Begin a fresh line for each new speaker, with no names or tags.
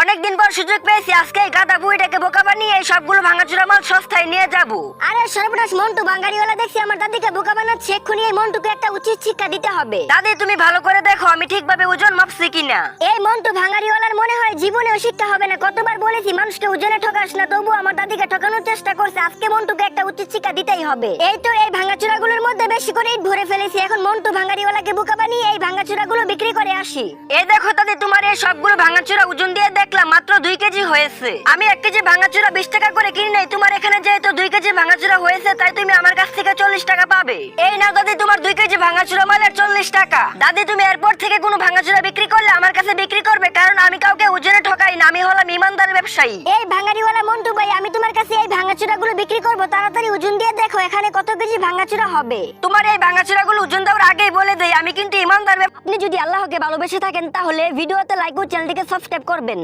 অনেকদিন পর সুযোগ পেয়েছি আজকে এই গাদা বুড়িটাকে বোকা বানিয়ে এই সবগুলো ভাঙাচুরা মাল সস্তায় নিয়ে যাব।
আরে সর্বনাশ মন্টু বাঙ্গারিওয়ালা দেখছি আমার দাদিকে বোকা বানাচ্ছে এক্ষুনি এই মন্টুকে একটা উচিত শিক্ষা দিতে হবে।
দাদি তুমি ভালো করে দেখো আমি ঠিকভাবে ওজন মাপছি কিনা।
এই মন্টু ভাঙারিওয়ালার মনে হয় জীবনেও শিক্ষা হবে না। কতবার বলেছি মানুষকে ওজনে ঠকাস না তবু আমার দাদিকে ঠকানোর চেষ্টা করছে আজকে মন্টুকে একটা উচিত শিক্ষা দিতেই হবে। এই তো এই ভাঙাচুরাগুলোর মধ্যে বেশি করে ইট ভরে ফেলেছি এখন মন্টু ভাঙারিওয়ালাকে বোকা বানিয়ে এই ভাঙাচুরাগুলো বিক্রি করে আসি।
এই দেখো দাদি তোমার এই সবগুলো ভাঙাচুরা ওজন দিয়ে দেখলাম মাত্র দুই কেজি হয়েছে। আমি এক কেজি ভাঙাচুরা বিশ টাকা করে কিনি নাই। তোমার এখানে যেহেতু দুই কেজি ভাঙাচুরা হয়েছে, তাই তুমি আমার কাছ থেকে চল্লিশ টাকা পাবে। এই নাও দাদি, তোমার দুই কেজি ভাঙাচুরা মালের চল্লিশ টাকা। দাদি, তুমি এরপর থেকে কোনো ভাঙাচুরা বিক্রি করলে আমার কাছে বিক্রি করবে, কারণ আমি কাউকে ওজনে ঠকাই না, আমি হলাম ইমানদার ব্যবসায়ী।
এই ভাঙারিওয়ালা মন্টু ভাই, আমি তোমার কাছে এই ভাঙাচুরাগুলো বিক্রি করব, তাড়াতাড়ি ওজন দিয়ে দেখো, এখানে কত কেজি ভাঙাচুরা হবে।
তোমার এই ভাঙাচুরাগুলো ওজন দেওয়ার আগেই বলে দেই, আমি কিন্তু ইমানদার
আপনি যদি আল্লাহকে ভালোবেসে থাকেন, তাহলে ভিডিওতে লাইক ও চ্যানেলটিকে সাবস্ক্রাইব করবেন।